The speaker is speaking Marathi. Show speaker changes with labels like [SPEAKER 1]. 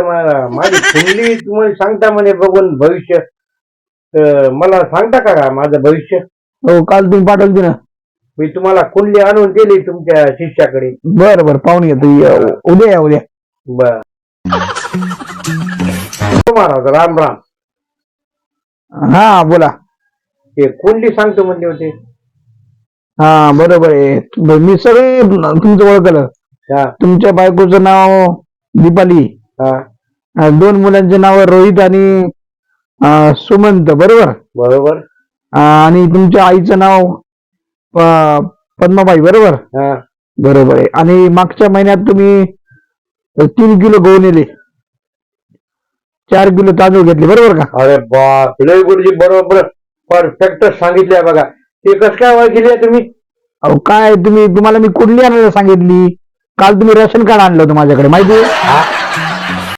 [SPEAKER 1] मला- माझी कुंडली तुम्हाला सांगता म्हणे बघून भविष्य. तर मला सांगता का माझं भविष्य?
[SPEAKER 2] हो काल तुम्ही पाठवली ना.
[SPEAKER 1] मी तुम्हाला कुंडली आणून दिली तुमच्या शिष्याकडे.
[SPEAKER 2] बरं बरं पाहून घेतो. य- उद्या या उद्या.
[SPEAKER 1] बर. महाराज राम राम.
[SPEAKER 2] हा बोला.
[SPEAKER 1] ते कुंडली सांगतो म्हणले होते.
[SPEAKER 2] हा बरोबर आहे. ब- मी सगळे तुमचं ओळखलं.
[SPEAKER 1] हा.
[SPEAKER 2] तुमच्या बायकोचं नाव दीपाली.
[SPEAKER 1] हा
[SPEAKER 2] दोन मुलांचे नाव रोहित आणि सुमंत बरोबर?
[SPEAKER 1] बरोबर.
[SPEAKER 2] आणि तुमच्या आईचं नाव पद्माबाई बरोबर?
[SPEAKER 1] हा.
[SPEAKER 2] बरोबर आहे. आणि मागच्या महिन्यात तुम्ही तीन किलो गहू नेले. चार किलो तांदूळ घेतले बरोबर का?
[SPEAKER 1] अरे बाप लय गुरुजी बरोबर. परफेक्ट सांगितले बघा. ते कस काय ओळखले तुम्ही?
[SPEAKER 2] अहो काय तुम्ही तुम्हाला मी कुठली आणायला सांगितली? काल तुम्ही रेशन कार्ड आणलं होतं माझ्याकडे माहिती आहे?